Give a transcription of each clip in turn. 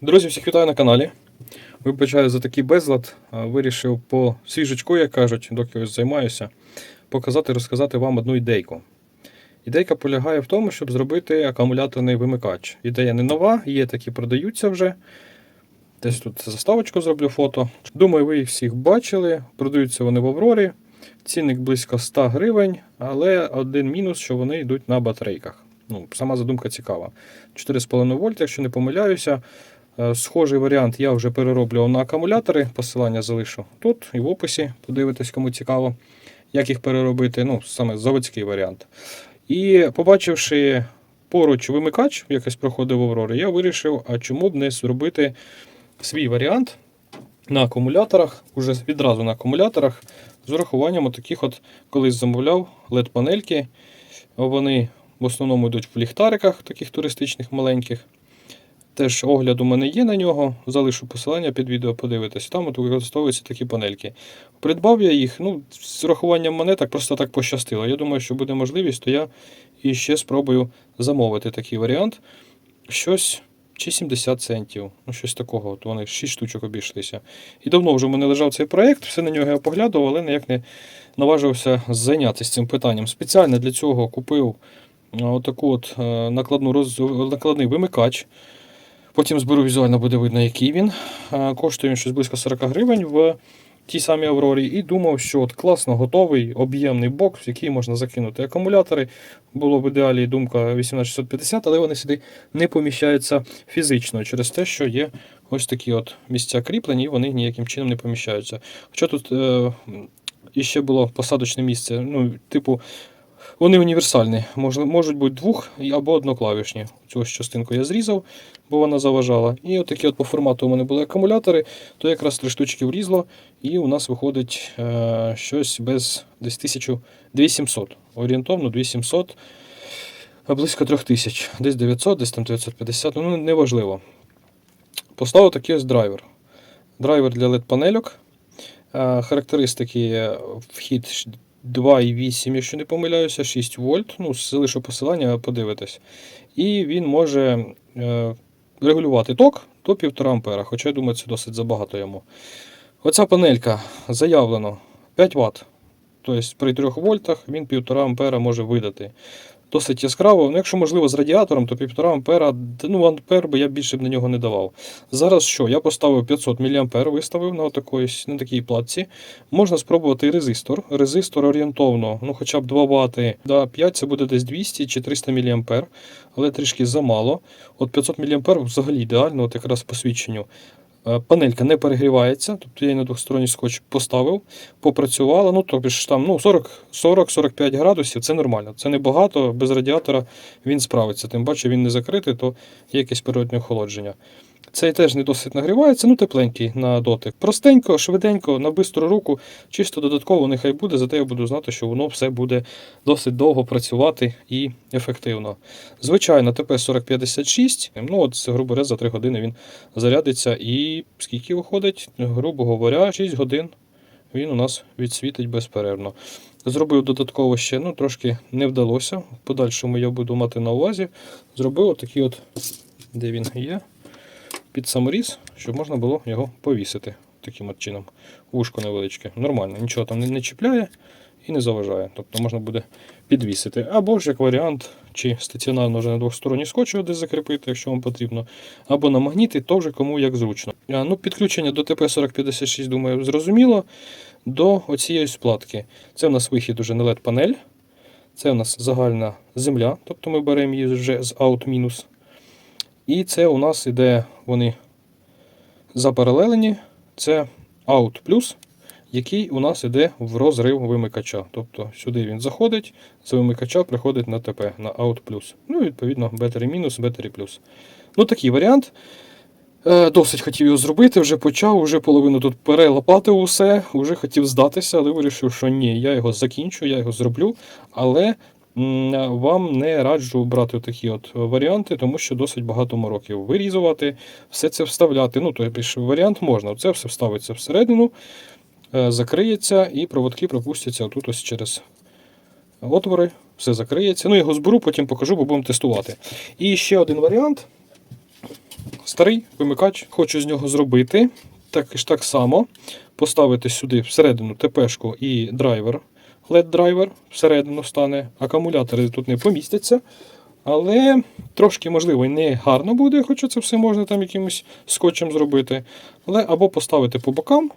Друзі, всіх вітаю на каналі. Вибачаю за такий безлад. Вирішив по свіжечку, як кажуть, доки ось займаюся, показати, розказати вам одну ідейку. Ідейка полягає в тому, щоб зробити акумуляторний вимикач. Ідея не нова, є такі продаються вже. Десь тут заставочку зроблю фото. Думаю, ви їх всіх бачили. Продаються вони в Аврорі. Цінник близько 100 гривень, але один мінус, що вони йдуть на батарейках. Ну, сама задумка цікава. 4,5 вольт, якщо не помиляюся. Е, Схожий варіант я вже перероблював на акумулятори. Посилання залишу тут і в описі. Подивитись, кому цікаво, як їх переробити. Ну, саме заводський варіант. І побачивши поруч вимикач, якось проходив в Аврорі, я вирішив, а чому б не зробити свій варіант на акумуляторах, уже відразу на акумуляторах, з урахуванням таких от, колись замовляв LED-панельки. Вони в основному йдуть в ліхтариках, таких туристичних маленьких. Теж огляд у мене є на нього, залишу посилання під відео, подивитись. Там от використовуються такі панельки. Придбав я їх, ну, з урахуванням монеток просто так пощастило. Я думаю, що буде можливість, то я і ще спробую замовити такий варіант. Щось чи 70 центів, ну щось такого. От вони 6 штучок обійшлися. І давно вже в мене лежав цей проєкт, все на нього я поглядував, але ніяк не наважився зайнятися цим питанням. Спеціально для цього купив а, отаку от е, накладну роз... накладний вимикач. Потім зберу візуально буде видно, який він. Е, Коштує він щось близько 40 гривень в тій самій Аврорі. І думав, що от класно готовий об'ємний бокс, в який можна закинути акумулятори. Було в ідеалі думка 18650, але вони сюди не поміщаються фізично через те, що є ось такі от місця кріплені, і вони ніяким чином не поміщаються. Хоча тут е, іще було посадочне місце, ну, типу. Вони універсальні, можуть бути двох або одноклавішні. Цю ось частинку я зрізав, бо вона заважала. І отакі от по формату у мене були акумулятори, то якраз три штучки влізло, і у нас виходить е, щось без десь 1200. Орієнтовно 2700, близько 3000. Десь 900, десь там 950, ну неважливо. Поставив такий ось драйвер. Драйвер для LED-панельок. Е, Характеристики вхід 2,8, якщо не помиляюся, 6 вольт. Ну, залишу посилання, подивитись. І він може е, регулювати ток до 1,5 ампера, хоча я думаю, це досить забагато йому. Оця панелька заявлено 5 Вт. Тобто при 3 вольтах він 1,5 ампера може видати. Досить яскраво. Ну, якщо можливо з радіатором, то 1,5 ампера, ну, ампер би я більше б на нього не давав. Зараз що? Я поставив 500 мА, виставив на, такої, на такій платці. Можна спробувати резистор. Резистор орієнтовно, ну хоча б 2 Вт, да, 5 це буде десь 200 чи 300 мА, але трішки замало. От 500 мА взагалі ідеально, от якраз по свідченню. Е, Панелька не перегрівається, тобто я її на двохсторонній скотч поставив, попрацювала. Ну, тобто ж там ну, 40-45 градусів це нормально. Це небагато, без радіатора він справиться. Тим паче він не закритий, то є якесь природне охолодження. Цей теж не досить нагрівається, ну тепленький на дотик. Простенько, швиденько, на бистру руку, чисто додатково нехай буде, зате я буду знати, що воно все буде досить довго працювати і ефективно. Звичайно, ТП-4056, ну от, грубо говоря, за 3 години він зарядиться і скільки виходить, грубо говоря, 6 годин він у нас відсвітить безперервно. Зробив додатково ще, ну трошки не вдалося. В подальшому я буду мати на увазі. Зробив отакий от, де він є, під саморіз, щоб можна було його повісити таким от чином. Вушко невеличке. Нормально, нічого там не, чіпляє і не заважає. Тобто можна буде підвісити. Або ж як варіант, чи стаціонарно вже на двохсторонній скотч десь закріпити, якщо вам потрібно, або на магніти, то вже кому як зручно. А, ну, Підключення до ТП-4056, думаю, зрозуміло. До оцієї сплатки. Це у нас вихід уже на LED-панель. Це у нас загальна земля, тобто ми беремо її вже з out-мінус. І це у нас іде вони запаралелені. Це out плюс, який у нас іде в розрив вимикача. Тобто сюди він заходить, з вимикача приходить на ТП, на out плюс. Ну відповідно battery мінус, battery плюс. Ну такий варіант. Е, Досить хотів його зробити, вже почав, вже половину тут перелопатив усе, вже хотів здатися, але вирішив, що ні, я його закінчу, я його зроблю. Але вам не раджу брати такі от варіанти, тому що досить багато мороків. Вирізувати, все це вставляти. Ну, тобто варіант можна. Це все вставиться всередину, е, закриється і проводки пропустяться отут ось через отвори, все закриється. Ну, його зберу, потім покажу, бо будемо тестувати. І ще один варіант. старий вимикач, хочу з нього зробити. Так так само поставити сюди всередину ТПшку і драйвер, LED драйвер всередину стане. Акумулятори тут не помістяться. Але трошки, можливо, не гарно буде, хоча це все можна там якимось скотчем зробити. Але або поставити по бокам.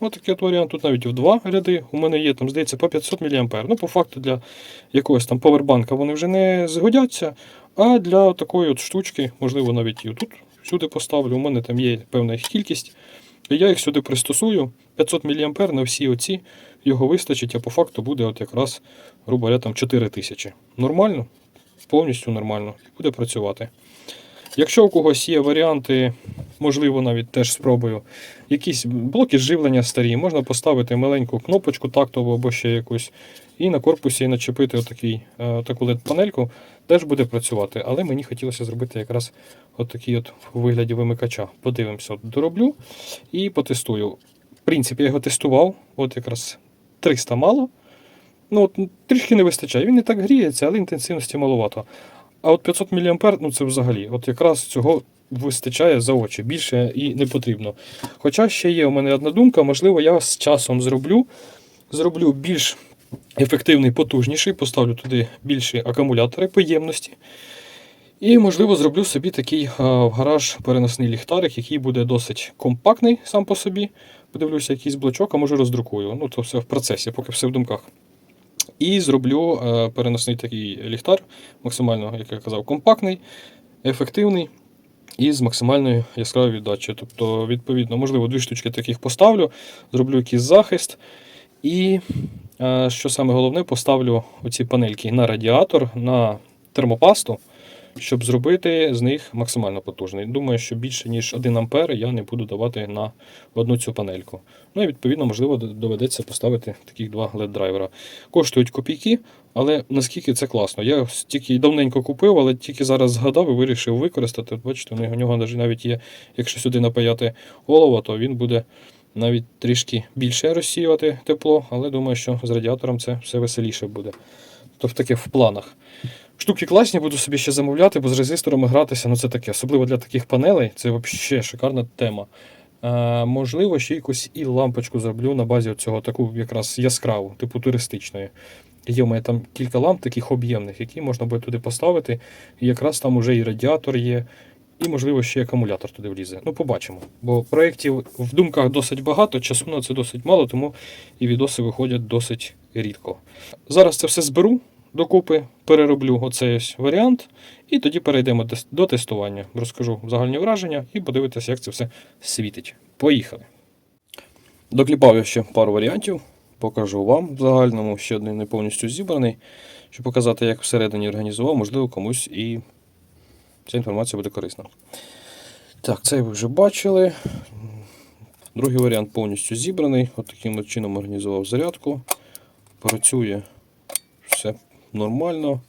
Ось такий от варіант. Тут навіть в два ряди. У мене є там, здається, по 500 мА. Ну, по факту, для якогось там повербанка вони вже не згодяться. А для такої от штучки, можливо, навіть і тут сюди поставлю. У мене там є певна їх кількість. І я їх сюди пристосую. 500 мА на всі оці його вистачить, а по факту буде от якраз, грубо говоря, там 4000. Нормально? Повністю нормально. Буде працювати. Якщо у когось є варіанти, можливо, навіть теж спробую. Якісь блоки живлення старі, можна поставити маленьку кнопочку тактову або ще якусь, і на корпусі начепити отакий, е, таку LED-панельку, теж буде працювати. Але мені хотілося зробити якраз отакий от у вигляді вимикача. Подивимося, от дороблю і потестую. В принципі, я його тестував, от якраз 300 мало. Ну, от, трішки не вистачає. Він не так гріється, але інтенсивності маловато. А от 500 мА, ну це взагалі, от якраз цього вистачає за очі. Більше і не потрібно. Хоча ще є у мене одна думка, можливо, я з часом зроблю. Зроблю більш ефективний, потужніший, поставлю туди більші акумулятори по ємності. І, можливо, зроблю собі такий в гараж переносний ліхтарик, який буде досить компактний сам по собі. Подивлюся, якийсь блочок, а може роздрукую. Ну, то все в процесі, поки все в думках. І зроблю е, переносний такий ліхтар, максимально, як я казав, компактний, ефективний і з максимальною яскравою віддачею. Тобто, відповідно, можливо, дві штучки таких поставлю, зроблю якийсь захист. І, е, що саме головне, поставлю оці панельки на радіатор, на термопасту, щоб зробити з них максимально потужний. Думаю, що більше ніж 1 ампер я не буду давати на одну цю панельку. Ну і відповідно, можливо, доведеться поставити таких два LED-драйвера. Коштують копійки, але наскільки це класно. Я тільки давненько купив, але тільки зараз згадав і вирішив використати. От Бачите, у нього навіть є, якщо сюди напаяти олово, то він буде навіть трішки більше розсіювати тепло, але думаю, що з радіатором це все веселіше буде. Тобто таке в планах. Штуки класні, буду собі ще замовляти, бо з резисторами гратися, ну це таке, особливо для таких панелей, це взагалі шикарна тема. Е, можливо, ще якусь і лампочку зроблю на базі цього таку якраз яскраву, типу туристичної. Є у мене там кілька ламп таких об'ємних, які можна буде туди поставити. І якраз там уже і радіатор є, і, можливо, ще акумулятор туди влізе. Ну, побачимо. Бо проєктів в думках досить багато, часу на це досить мало, тому і відоси виходять досить рідко. Зараз це все зберу докупи, перероблю оцей ось варіант, і тоді перейдемо до- тестування. Розкажу загальні враження і подивитися, як це все світить. Поїхали. Докліпав я ще пару варіантів, покажу вам в загальному, ще один не повністю зібраний, щоб показати, як всередині організував, можливо, комусь і ця інформація буде корисна. Так, це ви вже бачили. Другий варіант повністю зібраний. От таким чином організував зарядку. Працює все нормально.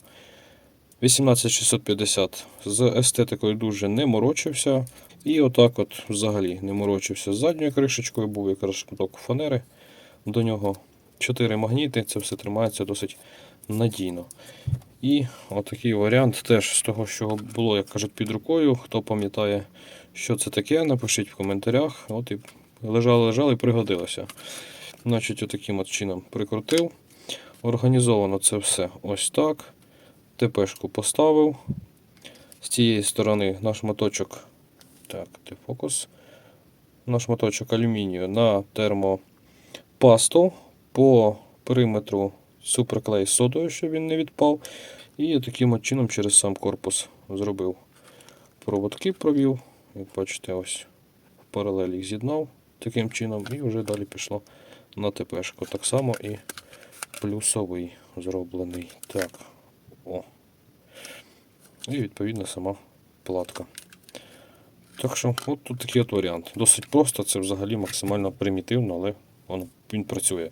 18650 з естетикою дуже не морочився. І отак от взагалі не морочився з задньою кришечкою, був якраз шматок фанери. До нього 4 магніти, це все тримається досить надійно. І отакий варіант теж з того, що було, як кажуть, під рукою. Хто пам'ятає, що це таке, напишіть в коментарях. От і лежало, лежало і пригодилося. Значить, отаким от чином прикрутив. Організовано це все ось так. ТПшку поставив. З цієї сторони наш моточок. Так, де. Наш моточок алюмінію на термопасту по периметру суперклей содою, щоб він не відпав. І таким от чином через сам корпус зробив. Проводки провів. Як бачите, ось в паралель їх з'єднав таким чином, і вже далі пішло на ТПшку. Так само і плюсовий зроблений. Так. О. І відповідно сама платка. Так що, от тут такий от варіант. Досить просто, це взагалі максимально примітивно, але воно, він працює.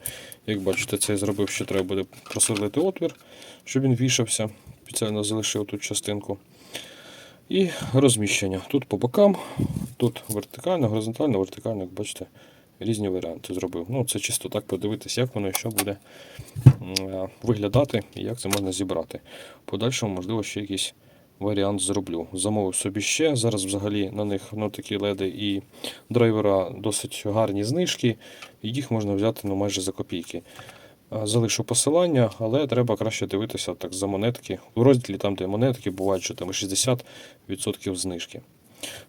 Як бачите, це я зробив, що треба буде просверлити отвір, щоб він вішався. Спеціально залишив тут частинку. І розміщення. Тут по бокам, тут вертикально, горизонтально, вертикально, як бачите, різні варіанти зробив. Ну, це чисто так подивитися, як воно і що буде е, виглядати і як це можна зібрати. Подальшому, можливо, ще якісь варіант зроблю. Замовив собі ще. Зараз взагалі на них ну, такі леди і драйвера досить гарні знижки, і їх можна взяти ну, майже за копійки. Залишу посилання, але треба краще дивитися так за монетки. У розділі там, де монетки, бувають, що там і 60% знижки.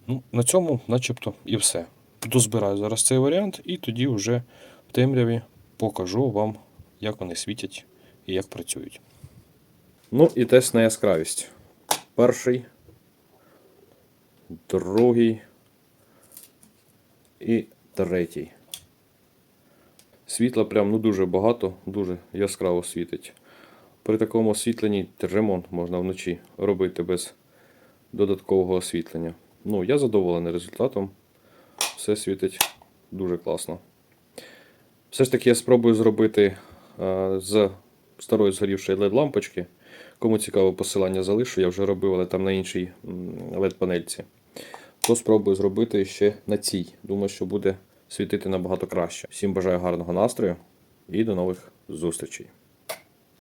Ну, на цьому, начебто, і все. Дозбираю зараз цей варіант, і тоді вже в темряві покажу вам, як вони світять і як працюють. Ну і тест на яскравість. Перший, другий і третій. Світла прям ну дуже багато, дуже яскраво світить. При такому освітленні ремонт можна вночі робити без додаткового освітлення. Ну, я задоволений результатом. Все світить дуже класно. Все ж таки я спробую зробити е, з старої згорівшої LED-лампочки. Кому цікаво, посилання залишу, я вже робив, але там на іншій LED-панельці. То спробую зробити ще на цій. Думаю, що буде світити набагато краще. Всім бажаю гарного настрою і до нових зустрічей.